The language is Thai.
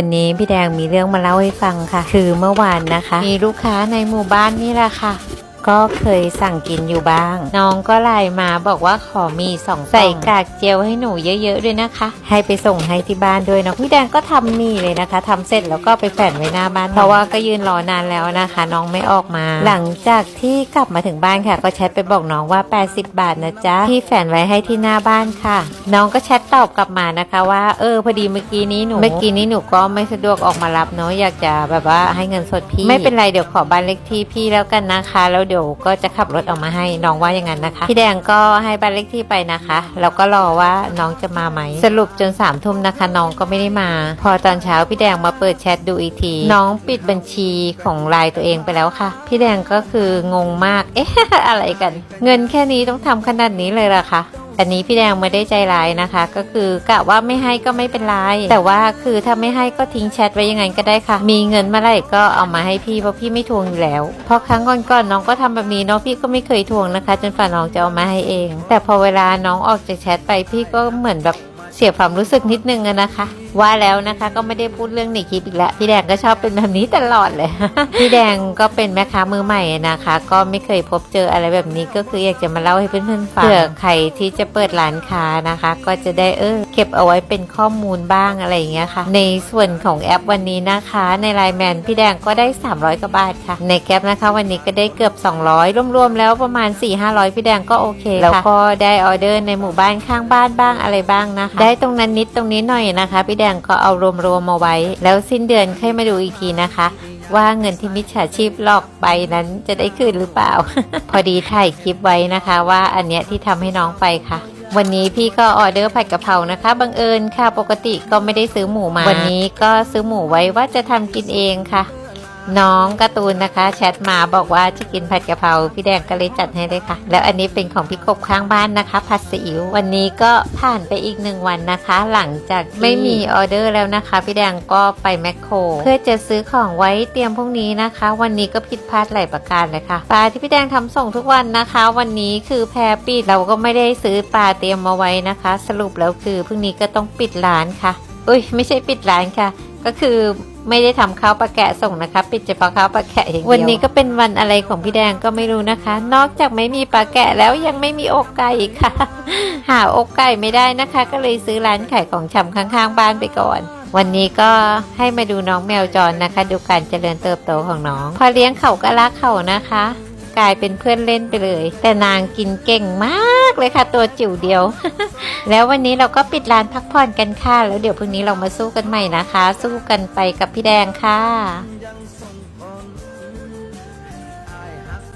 วันนี้พี่แดงมีเรื่องมาเล่าให้ฟังค่ะ คือเมื่อวานนะคะ มีลูกค้าในหมู่บ้านนี่แหละค่ะ ก็เคยสั่งกินอยู่บ้าง น้องก็ไลน์มาบอกว่าขอมีสองใส่กากเจียวให้หนูเยอะๆด้วยนะคะ ให้ไปส่งให้ที่บ้านด้วยเนาะพี่แดงก็ทำมีเลยนะคะทำเสร็จแล้วก็ไปแฝนไว้หน้าบ้านเพราะว่าก็ยืนรอนานแล้วนะคะ น้องไม่ออกมา หลังจากที่กลับมาถึงบ้านค่ะ ก็แชทไปบอกน้องว่า 80 บาทนะจ๊ะที่แฝนไว้ให้ที่หน้าบ้านค่ะ น้องก็แชทตอบกลับมานะคะ ว่าเออพอดีเมื่อกี้นี้หนูเมื่อกี้นี้หนูก็ไม่สะดวกออกมารับเนาะอยากจะแบบว่าให้เงินสดพี่ ไม่เป็นไรเดี๋ยวขอบ้านเลขที่พี่แล้วกันนะคะแล้วเดี๋ยวก็จะขับรถออกมาให้น้องว่าอย่างนั้นนะคะ พี่แดงก็ให้บ้านเลขที่ไปนะคะแล้วก็รอว่าน้องจะมาไหมสรุปจนสามทุ่มนะคะ น้องก็ไม่ได้มา พอตอนเช้าพี่แดงมาเปิดแชทดูอีกที น้องปิดบัญชีของไลน์ตัวเองไปแล้วค่ะ พี่แดงก็คืองงมากเอ๊ะอะไรกัน เงินแค่นี้ต้องทำขนาดนี้เลยเหรอคะ อันนี้พี่แดงไม่ได้ใจร้ายนะคะ ก็คือกะว่าไม่ให้ก็ไม่เป็นไรแต่ว่าคือถ้าไม่ให้ก็ทิ้งแชทไว้ยังไงก็ได้ค่ะ มีเงินเมื่อไหร่ก็เอามาให้พี่เพราะพี่ไม่ทวงอยู่แล้ว เพราะครั้งก่อนๆน้องก็ทำแบบนี้น้องพี่ก็ไม่เคยทวงนะคะ จนฝ่าน้องจะเอามาให้เอง แต่พอเวลาน้องออกจากแชทไปพี่ก็เหมือนแบบ เสียความรู้สึกนิดนึงนะคะ ว่าแล้วนะคะก็ไม่ได้พูดเรื่องหนีคลิปอีกแล้วพี่แดงก็ชอบเป็นแบบนี้ตลอดเลย พี่แดงก็เป็นแม่ค้ามือใหม่นะคะ ก็ไม่เคยพบเจออะไรแบบนี้ก็คืออยากจะมาเล่าให้เพื่อนๆฟังเผื่อใครที่จะเปิดร้านค้านะคะ ก็จะได้เออเก็บเอาไว้เป็นข้อมูลบ้างอะไรอย่างเงี้ยค่ะ ในส่วนของแอปวันนี้นะคะ ในไลน์แมนพี่แดงก็ได้ 300กว่าบาทค่ะ ในแก๊ปนะคะวันนี้ก็ได้เกือบ 200 รวมๆแล้วประมาณ 4-500 พี่แดงก็โอเคแล้วก็ได้ออเดอร์ในหมู่บ้านข้างบ้านบ้างอะไรบ้างนะคะได้ตรงนั้นนิดตรงนี้หน่อยนะคะ พี่แดงก็เอารวมๆมาไว้ แล้วสิ้นเดือนค่อยมาดูอีกทีนะคะ ว่าเงินที่มิจฉาชีพหลอกไปนั้นจะได้คืนหรือเปล่า พอดีถ่ายคลิปไว้นะคะ ว่าอันเนี้ยที่ทำให้น้องไปค่ะวันนี้พี่ก็ออเดอร์ผัดกะเพรานะคะบังเอิญค่ะปกติก็ไม่ได้ซื้อหมูมา วันนี้ก็ซื้อหมูไว้ว่าจะทำกินเองค่ะ น้องการ์ตูนนะคะ แชทมาบอกว่าจะกินผัดกะเพราพี่แดงก็เลยจัดให้เลยค่ะ แล้วอันนี้เป็นของพี่กบข้างบ้านนะคะ ผัดซีอิ๊ววันนี้ก็ผ่านไปอีกหนึ่งวันนะคะ หลังจากที่ไม่มีออเดอร์แล้วนะคะ พี่แดงก็ไปแมคโคร เพื่อจะซื้อของไว้เตรียมพรุ่งนี้นะคะ วันนี้ก็ผิดพลาดหลายประการเลยค่ะปลาที่พี่แดงทำส่งทุกวันนะคะ วันนี้คือแพรปิดเราก็ไม่ได้ซื้อปลาเตรียมมาไว้นะคะ สรุปแล้วคือพรุ่งนี้ก็ต้องปิดร้านค่ะอุ้ยไม่ใช่ปิดร้านค่ะ ก็คือไม่ได้ทำข้าวปลาแกะส่งนะคะ ปิดเฉพาะข้าวปลาแกะอย่างเดียววันนี้ก็เป็นวันอะไรของพี่แดงก็ไม่รู้นะคะ นอกจากไม่มีปลาแกะแล้วยังไม่มีอกไก่ค่ะ หาอกไก่ไม่ได้นะคะ ก็เลยซื้อร้านขายของชำข้างๆ บ้านไปก่อนวันนี้ก็ให้มาดูน้องแมวจรนะคะ ดูการเจริญเติบโตของน้อง พอเลี้ยงเขาก็รักเขานะคะ กลายเป็นเพื่อนเล่นไปเลย แต่นางกินเก่งมากเลยค่ะ ตัวจิ๋วเดียว แล้ววันนี้เราก็ปิดร้านพักผ่อนกันค่ะ แล้วเดี๋ยวพรุ่งนี้เรามาสู้กันใหม่นะคะ สู้กันไปกับพี่แดงค่ะ